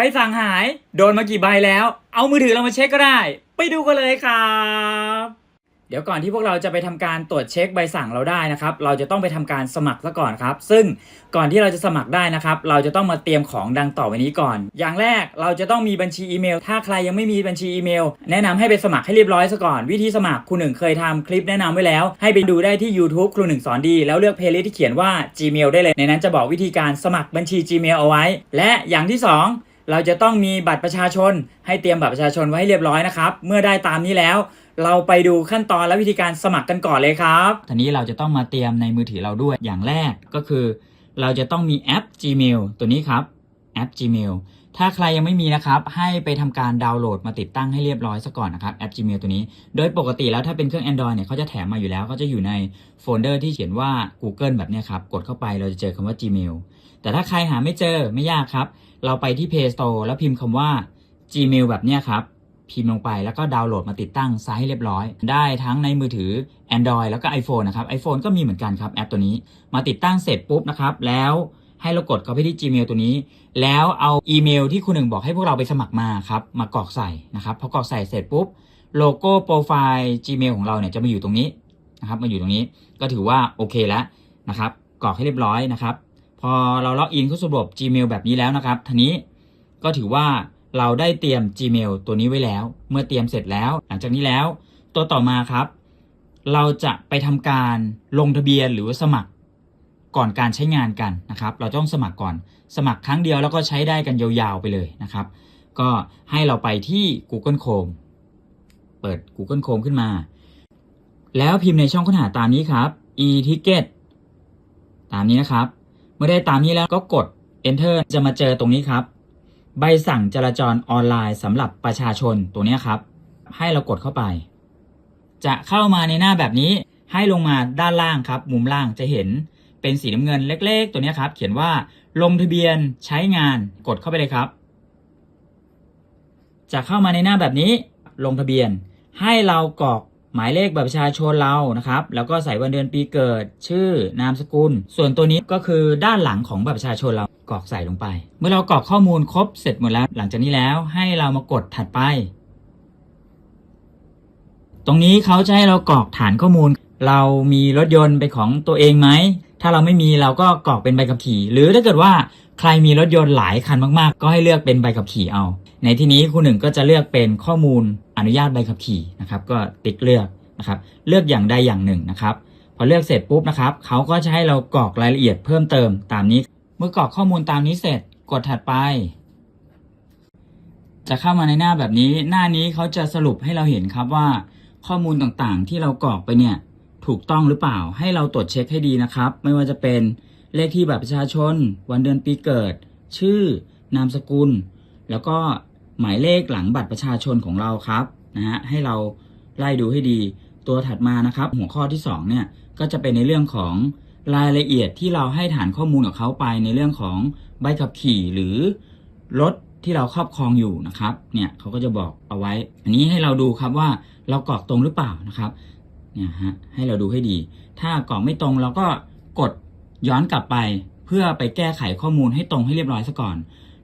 ใบสั่งหาย โดนมากี่ใบแล้ว เอามือถือเรามาเช็คก็ได้ ไปดูกันเลยครับ เดี๋ยวก่อนที่พวกเราจะไปทำการตรวจเช็คใบสั่งเราได้นะครับ เราจะต้องไปทำการสมัครซะก่อนครับ ซึ่งก่อนที่เราจะสมัครได้นะครับ เราจะต้องมาเตรียมของดังต่อไปนี้ก่อน อย่างแรกเราจะต้องมีบัญชีอีเมล ถ้าใครยังไม่มีบัญชีอีเมล แนะนำให้ไปสมัครให้เรียบร้อยซะก่อน วิธีสมัครครูหนึ่งเคยทำคลิปแนะนำไว้แล้ว ให้ไปดูได้ที่ YouTube ครูหนึ่งสอนดี แล้วเลือกเพลย์ลิสต์ที่เขียนว่า Gmail ได้เลย ในนั้นจะบอกวิธีการสมัครบัญชี Gmail เอาไว้ และอย่างที่สอง เราจะต้องมีบัตรประชาชน ให้เตรียมบัตรประชาชนไว้ให้เรียบร้อยนะครับ เมื่อได้ตามนี้แล้ว เราไปดูขั้นตอนและวิธีการสมัครกันก่อนเลยครับทีนี้เราจะต้องมาเตรียมในมือถือเราด้วยอย่างแรกก็คือ เราจะต้องมีแอป Gmail ตัวนี้ครับแอป Gmail ถ้าใครยังไม่มีนะครับ ให้ไปทำการดาวน์โหลดมาติดตั้งให้เรียบร้อยซะก่อนนะครับแอป Gmail ตัวนี้ โดยปกติแล้วถ้าเป็นเครื่อง Android เนี่ยเขาจะแถมมาอยู่แล้ว ก็จะอยู่ในโฟลเดอร์ที่เขียนว่า Google แบบนี้ครับ กดเข้าไปเราจะเจอคำว่า Gmail แต่ถ้าใครหาไม่เจอไม่ยากครับ เราไปที่ Play Store แล้วพิมพ์คำว่า Gmail แบบนี้ครับพิมพ์ลงไปแล้วก็ดาวน์โหลดมาติดตั้งซะให้เรียบร้อย ได้ทั้งในมือถือ Android แล้วก็ iPhone นะครับ iPhone ก็มีเหมือนกันครับแอปตัวนี้ มาติดตั้งเสร็จปุ๊บนะครับ แล้ว ให้เรากดเข้าไปที่ Gmail ตัวนี้ แล้วเอาอีเมลที่คุณหนึ่งบอกให้พวกเราไปสมัครมาครับมากรอกใส่นะครับพอกรอกใส่เสร็จปุ๊บโลโก้โปรไฟล์ Gmail ของเราเนี่ยจะมาอยู่ตรงนี้นะครับมาอยู่ตรงนี้ก็ถือว่าโอเคแล้วนะครับกรอกให้เรียบร้อยนะครับ พอเราล็อกอินเข้าสู่ระบบ Gmail แบบนี้แล้วนะครับทีนี้ก็ถือว่าเราได้เตรียม Gmail ตัวนี้ไว้แล้ว เมื่อเตรียมเสร็จแล้ว หลังจากนี้แล้ว ตัวต่อมาครับ เราจะไปทำการลงทะเบียนหรือสมัคร ก่อนการใช้งานกันนะครับ เราต้องสมัครก่อน สมัครครั้งเดียวแล้วก็ใช้ได้กันยาวๆไปเลยนะครับ ก็ให้เราไปที่ Google Chrome เปิด Google Chrome ขึ้นมา แล้วพิมพ์ในช่องค้นหาตามนี้ครับ e-ticket ตามนี้นะครับ เมื่อได้ตามนี้แล้วก็กด enter จะมาเจอตรงนี้ครับ ใบสั่งจราจรออนไลน์สำหรับประชาชนตัวนี้ครับ ให้เรากดเข้าไป จะเข้ามาในหน้าแบบนี้ให้ลงมาด้านล่างครับ มุมล่างจะเห็น เป็นสีน้ำเงินเล็ก ๆ ตัวนี้ครับ เขียนว่าลงทะเบียนใช้งานกดเข้าไปเลยครับ จะเข้ามาในหน้าแบบนี้ลงทะเบียน ให้เรากรอกหมายเลขบัตรประชาชนเรานะครับ แล้วก็ใส่วันเดือนปีเกิด ชื่อนามสกุล ส่วนตัวนี้ก็คือด้านหลังของบัตรประชาชนเรากรอกใส่ลงไป เมื่อเรากรอกข้อมูลครบเสร็จหมดแล้ว หลังจากนี้แล้วให้เรามากดถัดไป ตรงนี้เขาจะให้เรากรอกฐานข้อมูล เรามีรถยนต์เป็นของตัวเองไหม ถ้าเราไม่มีเราก็กรอกเป็นใบขับขี่ หรือถ้าเกิดว่าใครมีรถยนต์หลายคันมากๆ ก็ให้เลือกเป็นใบขับขี่เอา ในที่นี้คุณหนึ่งก็จะเลือกเป็นข้อมูลอนุญาตใบขับขี่นะครับ ก็ติ๊กเลือกนะครับเลือกอย่างใดอย่างหนึ่งนะครับ พอเลือกเสร็จปุ๊บนะครับเขาก็จะให้เรากรอกรายละเอียดเพิ่มเติมตามนี้ เมื่อกรอกข้อมูลตามนี้เสร็จกดถัดไป จะเข้ามาในหน้าแบบนี้ หน้านี้เขาจะสรุปให้เราเห็นครับว่าข้อมูลต่างๆ ที่เรากรอกไปเนี่ย ถูกต้องหรือเปล่า ให้เราตรวจเช็คให้ดีนะครับ ไม่ว่าจะเป็นเลขที่บัตรประชาชน วันเดือนปีเกิด ชื่อนามสกุล แล้วก็หมายเลขหลังบัตรประชาชนของเราครับนะฮะให้เราไล่ดูให้ดี ตัวถัดมานะครับ หัวข้อที่สองเนี่ยก็จะเป็นในเรื่องของรายละเอียดที่เราให้ฐานข้อมูลกับเขาไปในเรื่องของใบขับขี่หรือรถที่เราครอบครองอยู่นะครับ เนี่ยเขาก็จะบอกเอาไว้ อันนี้ให้เราดูครับว่าเรากรอกตรงหรือเปล่านะครับ เนี่ยฮะให้เราดูให้ดี ถ้ากรอกไม่ตรงเราก็กดย้อนกลับไป เพื่อไปแก้ไขข้อมูลให้ตรงให้เรียบร้อยซะก่อน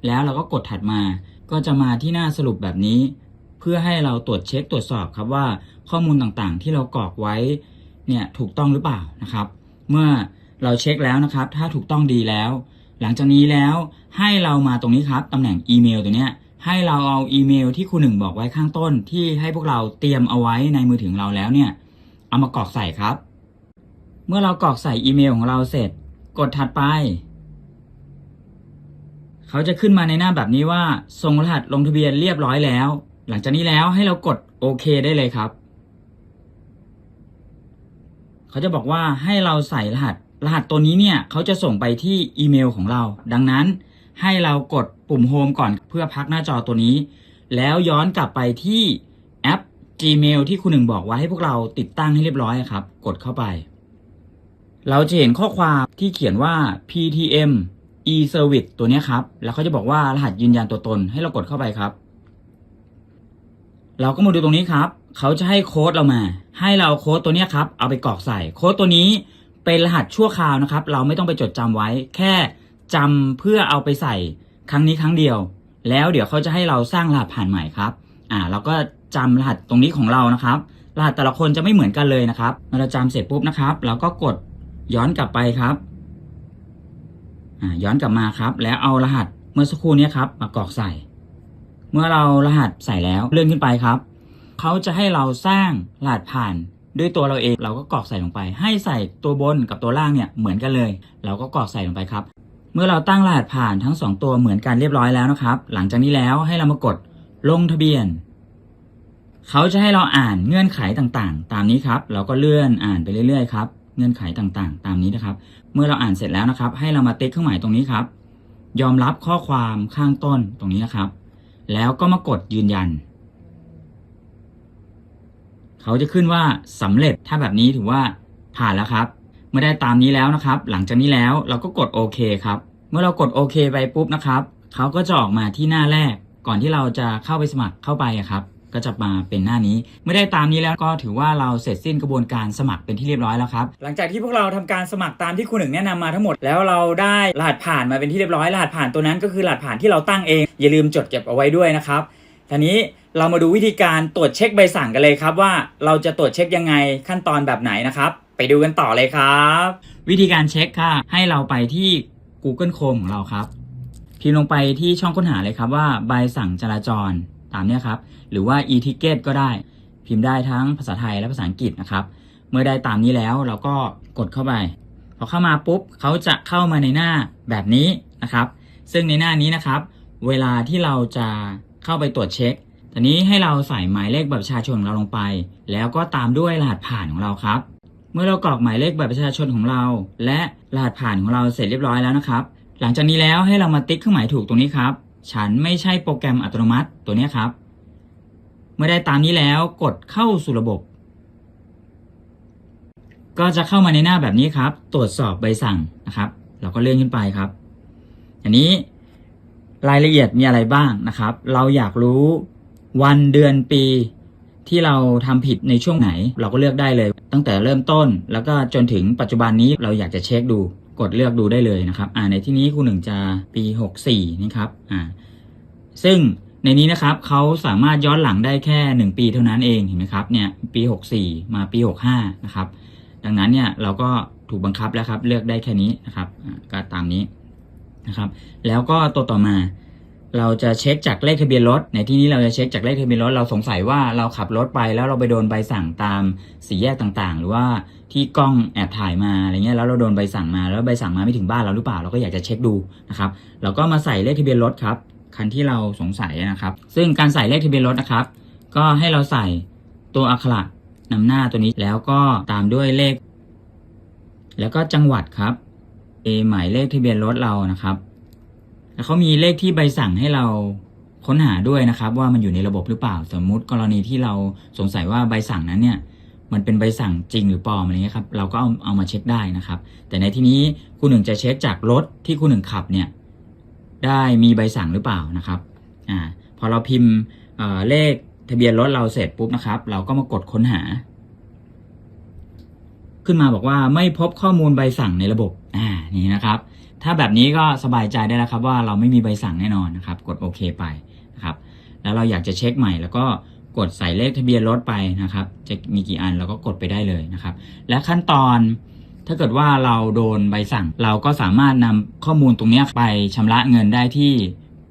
แล้วเราก็กดถัดมา ก็จะมาที่หน้าสรุปแบบนี้ เพื่อให้เราตรวจเช็คตรวจสอบครับว่าข้อมูลต่างๆ ที่เรากรอกไว้เนี่ยถูกต้องหรือเปล่านะครับ เมื่อเราเช็คแล้วนะครับ ถ้าถูกต้องดีแล้ว หลังจากนี้แล้วให้เรามาตรงนี้ครับตำแหน่งอีเมลตัวเนี้ยให้เราเอาอีเมลที่ครูหนึ่งบอกไว้ข้างต้นที่ให้พวกเราเตรียมเอาไว้ในมือถือของเราแล้วเนี่ย เอามากรอกใส่ครับ เมื่อเรากรอกใส่อีเมลของเราเสร็จ กดถัดไป เขาจะขึ้นมาในหน้าแบบนี้ว่าส่งรหัสลงทะเบียนเรียบร้อยแล้ว หลังจากนี้แล้วให้เรากดโอเคได้เลยครับ เขาจะบอกว่าให้เราใส่รหัส รหัสตัวนี้เนี่ยเขาจะส่งไปที่อีเมลของเรา ดังนั้นให้เรากดปุ่มโฮมก่อนเพื่อพักหน้าจอตัวนี้ แล้วย้อนกลับไปที่ Gmail ที่คุณหนึ่งบอกไว้ให้พวกเราติดตั้งให้เรียบร้อยครับ กดเข้าไป เราจะเห็นข้อความที่เขียนว่า PTM e-service ตัวนี้ครับ แล้วเขาจะบอกว่ารหัสยืนยันตัวตน ให้เรากดเข้าไปครับ เราก็มาดูตรงนี้ครับ เขาจะให้โค้ดเรามา ให้เราโค้ดตัวนี้ครับ เอาไปกรอกใส่ โค้ดตัวนี้เป็นรหัสชั่วคราวนะครับ เราไม่ต้องไปจดจำไว้ แค่จำเพื่อเอาไปใส่ครั้งนี้ครั้งเดียว แล้วเดี๋ยวเขาจะให้เราสร้างรหัสผ่านใหม่ครับ อ่า เราก็ จำรหัสตรงนี้ของเรานะครับ รหัสแต่ละคนจะไม่เหมือนกันเลยนะครับเมื่อเราจำเสร็จปุ๊บนะครับเราก็กดย้อนกลับไปครับอ่าย้อนกลับมาครับ แล้วเอารหัสเมื่อสักครู่นี้ครับมากรอกใส่ เมื่อเรารหัสใส่แล้วเลื่อนขึ้นไปครับเขาจะให้เราสร้างรหัสผ่านด้วยตัวเราเองเราก็กรอกใส่ลงไป ให้ใส่ตัวบนกับตัวล่างเนี่ยเหมือนกันเลย เราก็กรอกใส่ลงไปครับ เมื่อเราตั้งรหัสผ่านทั้งสองตัวเหมือนกันเรียบร้อยแล้วนะครับ หลังจากนี้แล้วให้เรามากดลงทะเบียน เขาจะให้เราอ่านเงื่อนไขต่างๆ ตามนี้ครับ เราก็เลื่อนอ่านไปเรื่อยๆครับ เงื่อนไขต่างๆ ตามนี้นะครับ เมื่อเราอ่านเสร็จแล้วนะครับ ให้เรามาติ๊กเครื่องหมายตรงนี้ครับ ยอมรับข้อความข้างต้นตรงนี้นะครับ แล้วก็มากดยืนยัน เขาจะขึ้นว่าสำเร็จ ถ้าแบบนี้ถือว่าผ่านแล้วครับ เมื่อได้ตามนี้แล้วนะครับ หลังจากนี้แล้วเราก็กดโอเคครับ เมื่อเรากดโอเคไปปุ๊บนะครับ เขาก็จะออกมาที่หน้าแรก ก่อนที่เราจะเข้าไปสมัครเข้าไปครับ ก็จะมาเป็นหน้านี้ เมื่อได้ตามนี้แล้วก็ถือว่าเราเสร็จสิ้นกระบวนการสมัครเป็นที่เรียบร้อยแล้วครับ หลังจากที่พวกเราทำการสมัครตามที่คุณหนึ่งแนะนำมาทั้งหมดแล้วเราได้รหัสผ่านมาเป็นที่เรียบร้อยรหัสผ่านตัวนั้นก็คือรหัสผ่านที่เราตั้งเอง อย่าลืมจดเก็บเอาไว้ด้วยนะครับทีนี้เรามาดูวิธีการตรวจเช็คใบสั่งกันเลยครับว่าเราจะตรวจเช็คยังไงขั้นตอนแบบไหนนะครับ ไปดูกันต่อเลยครับ วิธีการเช็คค่ะ ให้เราไปที่ Google Chrome ของเราครับพิมพ์ลงไปที่ช่องค้นหาเลยครับว่าใบสั่งจราจรตามเนี้ยครับ หรือว่า e-ticket ก็ได้ พิมพ์ได้ทั้งภาษาไทยและภาษาอังกฤษนะครับ เมื่อได้ตามนี้แล้วเราก็กดเข้าไป พอเข้ามาปุ๊บเขาจะเข้ามาในหน้าแบบนี้นะครับ ซึ่งในหน้านี้นะครับ เวลาที่เราจะเข้าไปตรวจเช็คทีนี้ให้เราใส่หมายเลขบัตรประชาชนของเราลงไป แล้วก็ตามด้วยรหัสผ่านของเราครับ เมื่อเรากรอกหมายเลขบัตรประชาชนของเรา และรหัสผ่านของเราเสร็จเรียบร้อยแล้วนะครับ หลังจากนี้แล้วให้เรามาติ๊กเครื่องหมายถูกตรงนี้ครับ ฉันไม่ใช่โปรแกรมอัตโนมัติตัวนี้ครับ เมื่อได้ตามนี้แล้วกดเข้าสู่ระบบ ก็จะเข้ามาในหน้าแบบนี้ครับ ตรวจสอบใบสั่งนะครับ เราก็เลื่อนขึ้นไปครับ อันนี้รายละเอียดมีอะไรบ้างนะครับ เราอยากรู้วันเดือนปีที่เราทำผิดในช่วงไหน เราก็เลือกได้เลย ตั้งแต่เริ่มต้นแล้วก็จนถึงปัจจุบันนี้เราอยากจะเช็คดู กดเลือกดูได้เลยนะครับ อ่าในที่นี้ครูหนึ่งจะปี 64นะครับอ่าซึ่ง ในนี้นะครับเขาสามารถย้อนหลังได้แค่ 1 ปีเท่านั้นเองเห็นไหมครับเนี่ยปี 64 มาปี 65 นะครับ ดังนั้นเนี่ยเราก็ถูกบังคับแล้วครับ เลือกได้แค่นี้นะครับก็ตามนี้นะครับ แล้วก็ตัวต่อมาเราจะเช็คจากเลขทะเบียนรถ ในที่นี้เราจะเช็คจากเลขทะเบียนรถ เราสงสัยว่าเราขับรถไปแล้วเราไปโดนใบสั่งตามสี่แยกต่างๆ หรือว่าที่กล้องแอบถ่ายมาอะไรเงี้ยแล้วเราโดนใบสั่งมาแล้วใบสั่งมาไม่ถึงบ้านเราหรือเปล่าเราก็อยากจะเช็คดูนะครับเราก็มาใส่เลขทะเบียนรถครับ คันที่เราสงสัยนะครับ ซึ่งการใส่เลขทะเบียนรถนะครับ ก็ให้เราใส่ตัวอักขระนำหน้าตัวนี้แล้วก็ตามด้วยเลข แล้วก็จังหวัดครับเอหมายเลขทะเบียนรถเรานะครับ แล้วเขามีเลขที่ใบสั่งให้เราค้นหาด้วยนะครับ ว่ามันอยู่ในระบบหรือเปล่า สมมุติกรณีที่เราสงสัยว่าใบสั่งนั้นเนี่ยมันเป็นใบสั่งจริงหรือปลอมอะไรเงี้ยครับเราก็เอาเอามาเช็คได้นะครับ แต่ในที่นี้คุณหนึ่งจะเช็คจากรถที่คุณหนึ่งขับเนี่ย ได้มีใบสั่งหรือเปล่านะครับอ่าพอเราพิมพ์เลขทะเบียนรถเราเสร็จปุ๊บนะครับ เราก็มากดค้นหา ขึ้นมาบอกว่าไม่พบข้อมูลใบสั่งในระบบอ่านี่นะครับ ถ้าแบบนี้ก็สบายใจได้แล้วครับ ว่าเราไม่มีใบสั่งแน่นอนนะครับ กดโอเคไปนะครับ แล้วเราอยากจะเช็คใหม่ แล้วก็กดใส่เลขทะเบียนรถไปนะครับ จะมีกี่อันเราก็กดไปได้เลยนะครับ และขั้นตอน ถ้าเกิดว่าเราโดนใบสั่ง เราก็สามารถนำข้อมูลตรงนี้ไปชำระเงินได้ที่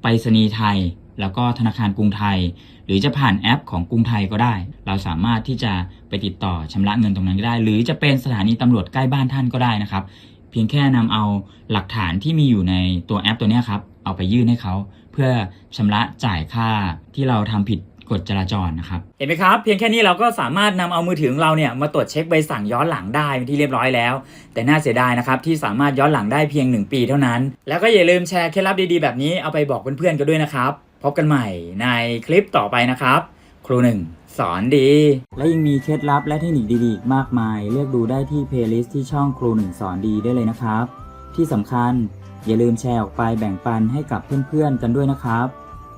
ไปรษณีย์ไทย แล้วก็ธนาคารกรุงไทย หรือจะผ่านแอปของกรุงไทยก็ได้ เราสามารถที่จะไปติดต่อชำระเงินตรงนั้นก็ได้ หรือจะเป็นสถานีตำรวจใกล้บ้านท่านก็ได้นะครับ เพียงแค่นำเอาหลักฐานที่มีอยู่ในตัวแอปตัวนี้ครับเอาไปยื่นให้เขา เพื่อชำระจ่ายค่าที่เราทำผิด กฎจราจรนะครับ เห็นไหมครับ เพียงแค่นี้เราก็สามารถนำเอามือถือของเราเนี่ยมาตรวจเช็คใบสั่งย้อนหลังได้เป็นที่เรียบร้อยแล้ว แต่น่าเสียดายนะครับที่สามารถย้อนหลังได้เพียง 1 ปีเท่านั้น แล้วก็อย่าลืมแชร์เคล็ดลับดีๆแบบนี้เอาไปบอกเพื่อนๆกันด้วยนะครับ พบกันใหม่ในคลิปต่อไปนะครับ ครูหนึ่งสอนดี และยังมีเคล็ดลับและเทคนิคดีๆอีกมากมาย เลือกดูได้ที่เพลย์ลิสต์ที่ช่องครูหนึ่งสอนดีได้เลยนะครับ ที่สำคัญอย่าลืมแชร์ออกไปแบ่งปันให้กับเพื่อนๆกันด้วยนะครับ